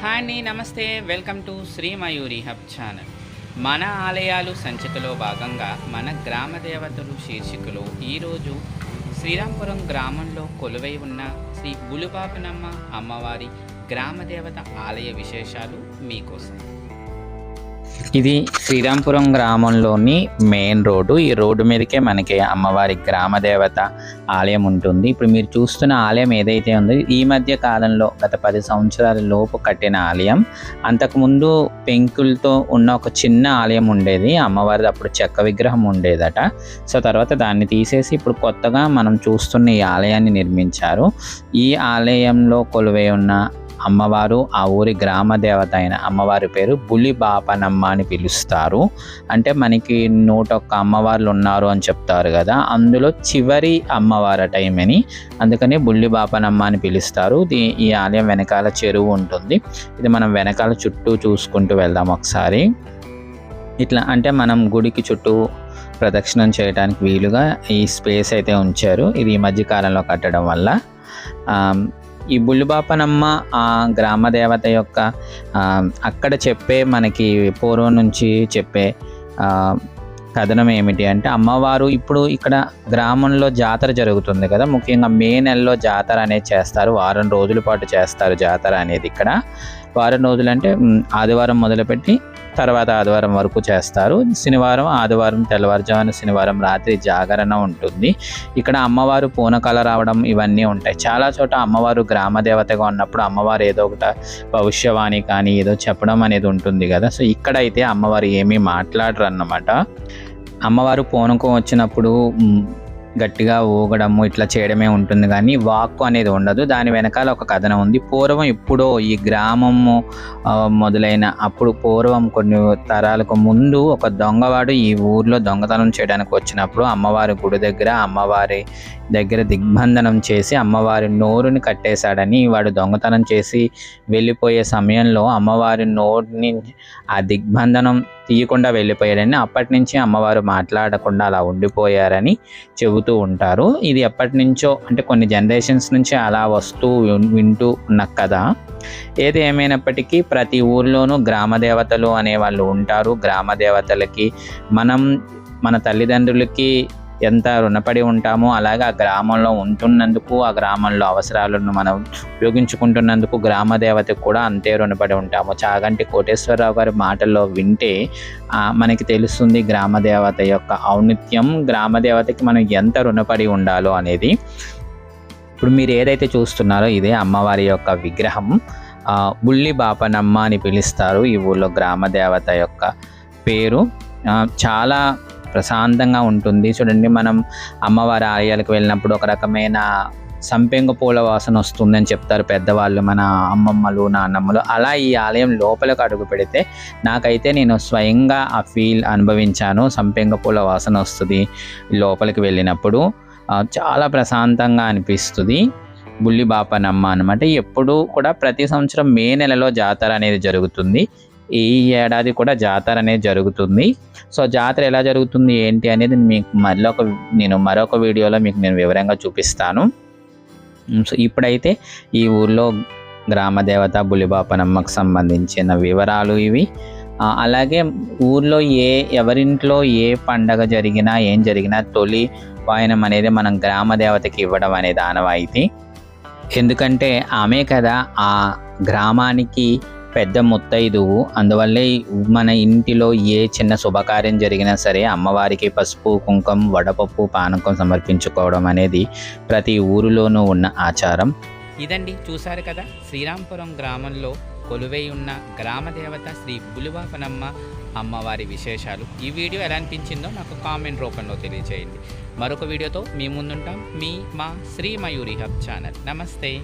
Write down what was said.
Hi అండి నమస్తే. Welcome to Shri Mayuri hub channel. మన ఆలయాలు సంచికలో భాగంగా మన గ్రామ దేవతలు శీర్షికలో ఈరోజు శ్రీరాంపురం గ్రామంలో కొలువై ఉన్న శ్రీ బులుబాబునమ్మ అమ్మవారి గ్రామ దేవత ఆలయ విశేషాలు మీకోసం. ఇది శ్రీరాంపురం గ్రామంలోని మెయిన్ రోడ్డు. ఈ రోడ్డు మీదకే మనకి అమ్మవారి గ్రామ దేవత ఆలయం ఉంటుంది. ఇప్పుడు మీరు చూస్తున్న ఆలయం ఏదైతే ఉందో ఈ మధ్య కాలంలో గత పది సంవత్సరాల లోపు కట్టిన ఆలయం. అంతకుముందు పెంకులతో ఉన్న ఒక చిన్న ఆలయం ఉండేది. అమ్మవారిది అప్పుడు చెక్క విగ్రహం ఉండేదట. సో తర్వాత దాన్ని తీసేసి ఇప్పుడు కొత్తగా మనం చూస్తున్న ఈ ఆలయాన్ని నిర్మించారు. ఈ ఆలయంలో కొలువై ఉన్న అమ్మవారు ఆ ఊరి గ్రామ దేవత అయిన అమ్మవారి పేరు బులి బాపనమ్మ అని పిలుస్తారు. అంటే మనకి నూట ఒక్క అమ్మవార్లు ఉన్నారు అని చెప్తారు కదా అందులో చివరి అమ్మవారట ఈమెని. అందుకని బుల్లి బాపనమ్మ అని పిలుస్తారు. దీ- ఈ ఆలయం వెనకాల చెరువు ఉంటుంది. ఇది మనం వెనకాల చుట్టూ చూసుకుంటూ వెళ్దాం ఒకసారి. ఇట్లా అంటే మనం గుడికి చుట్టూ ప్రదక్షిణం చేయడానికి వీలుగా ఈ స్పేస్ అయితే ఉంచారు. ఇది ఈ మధ్యకాలంలో కట్టడం వల్ల. ఈ బుల్లిబాపనమ్మ ఆ గ్రామ దేవత యొక్క అక్కడ చెప్పే మనకి పూర్వం నుంచి చెప్పే కథనం ఏమిటి అంటే అమ్మవారు ఇప్పుడు ఇక్కడ గ్రామంలో జాతర జరుగుతుంది కదా. ముఖ్యంగా మే నెలలో జాతర అనేది చేస్తారు. వారం రోజుల పాటు చేస్తారు జాతర అనేది ఇక్కడ. వారం రోజులు అంటే ఆదివారం మొదలుపెట్టి తర్వాత ఆదివారం వరకు చేస్తారు. శనివారం ఆదివారం తెల్లవారుజామున శనివారం రాత్రి జాగరణ ఉంటుంది. ఇక్కడ అమ్మవారు పూనకాల రావడం ఇవన్నీ ఉంటాయి. చాలా చోట అమ్మవారు గ్రామ దేవతగా ఉన్నప్పుడు అమ్మవారు ఏదో ఒకట భవిష్యవాణి కానీ ఏదో చెప్పడం అనేది ఉంటుంది కదా. సో ఇక్కడైతే అమ్మవారు ఏమీ మాట్లాడరు అన్నమాట అమ్మవారు పూనకం వచ్చినప్పుడు గట్టిగా ఊగడము ఇట్లా చేయడమే ఉంటుంది. కానీ వాక్కు అనేది ఉండదు. దాని వెనకాల ఒక కథనం ఉంది. పూర్వం ఎప్పుడో ఈ గ్రామము మొదలైన అప్పుడు పూర్వం కొన్ని తరాలకు ముందు ఒక దొంగవాడు ఈ ఊర్లో దొంగతనం చేయడానికి వచ్చినప్పుడు అమ్మవారి గుడి దగ్గర అమ్మవారి దగ్గర దిగ్బంధనం చేసి అమ్మవారి నోరుని కట్టేశాడని వాడు దొంగతనం చేసి వెళ్ళిపోయే సమయంలో అమ్మవారి నోరుని ఆ దిగ్బంధనం తీయకుండా వెళ్ళిపోయాడని అప్పటి నుంచి అమ్మవారు మాట్లాడకుండా అలా ఉండిపోయారని చెబుతూ ఉంటారు. ఇది ఎప్పటి నుంచో అంటే కొన్ని జనరేషన్స్ నుంచి అలా వస్తూ వింటూ ఉన్న కథ. ఏది ఏమైనప్పటికీ ప్రతి ఊర్లోనూ గ్రామ దేవతలు అనే వాళ్ళు ఉంటారు. గ్రామ దేవతలకి మనం మన తల్లిదండ్రులకి ఎంత రుణపడి ఉంటామో అలాగే ఆ గ్రామంలో ఉంటున్నందుకు ఆ గ్రామంలో అవసరాలను మనం ఉపయోగించుకుంటున్నందుకు గ్రామ దేవతకు కూడా అంతే రుణపడి ఉంటాము. చాగంటి కోటేశ్వరరావు గారి మాటల్లో వింటే మనకి తెలుస్తుంది గ్రామ దేవత యొక్క ఔన్నత్యం గ్రామ దేవతకి మనం ఎంత రుణపడి ఉండాలో అనేది. ఇప్పుడు మీరు ఏదైతే చూస్తున్నారో ఇదే అమ్మవారి యొక్క విగ్రహం. బుల్లి బాపనమ్మ అని పిలుస్తారు ఈ ఊళ్ళో గ్రామ దేవత యొక్క పేరు. చాలా ప్రశాంతంగా ఉంటుంది. చూడండి మనం అమ్మవారి ఆలయాలకు వెళ్ళినప్పుడు ఒక రకమైన సంపెంగ పూల వాసన వస్తుందని చెప్తారు పెద్దవాళ్ళు మన అమ్మమ్మలు నాన్నమ్మలు అలా ఈ ఆలయం లోపలికి అడుగు పెడితే నాకైతే నేను స్వయంగా ఆ ఫీల్ అనుభవించాను. సంపెంగ పూల వాసన వస్తుంది లోపలికి వెళ్ళినప్పుడు. చాలా ప్రశాంతంగా అనిపిస్తుంది. బుల్లి బాపనమ్మ అనమాట ఎప్పుడు కూడా ప్రతి సంవత్సరం మే నెలలో జాతర అనేది జరుగుతుంది. ఈ ఏడాది కూడా జాతర అనేది జరుగుతుంది. సో జాతర ఎలా జరుగుతుంది ఏంటి అనేది మీకు మరొక నేను మరొక వీడియోలో మీకు నేను వివరంగా చూపిస్తాను. సో ఇప్పుడైతే ఈ ఊర్లో గ్రామ దేవత బులిబాపనమ్మకు సంబంధించిన వివరాలు ఇవి. అలాగే ఊర్లో ఏ ఎవరింట్లో ఏ పండగ జరిగినా ఏం జరిగినా తొలి వాయనం అనేది మనం గ్రామ దేవతకి ఇవ్వడం అనేది ఆనవాయితీ ఎందుకంటే ఆమె కదా ఆ గ్రామానికి పెద్ద ముత్తైదువు అందువల్లే మన ఇంటిలో ఏ చిన్న శుభకార్యం జరిగినా సరే అమ్మవారికి పసుపు కుంకుమ వడపప్పు పానకం సమర్పించుకోవడం అనేది ప్రతి ఊరిలోనూ ఉన్న ఆచారం. ఇదండి చూశారు కదా? శ్రీరాంపురం గ్రామంలో కొలువై ఉన్న గ్రామదేవత శ్రీ బులివాపనమ్మ అమ్మవారి విశేషాలు. ఈ వీడియో ఎలా అనిపించిందో నాకు కామెంట్ రూపంలో తెలియజేయండి మరొక వీడియోతో మీ ముందుంటాం. మీ మా శ్రీ మయూరి హబ్ ఛానల్. నమస్తే.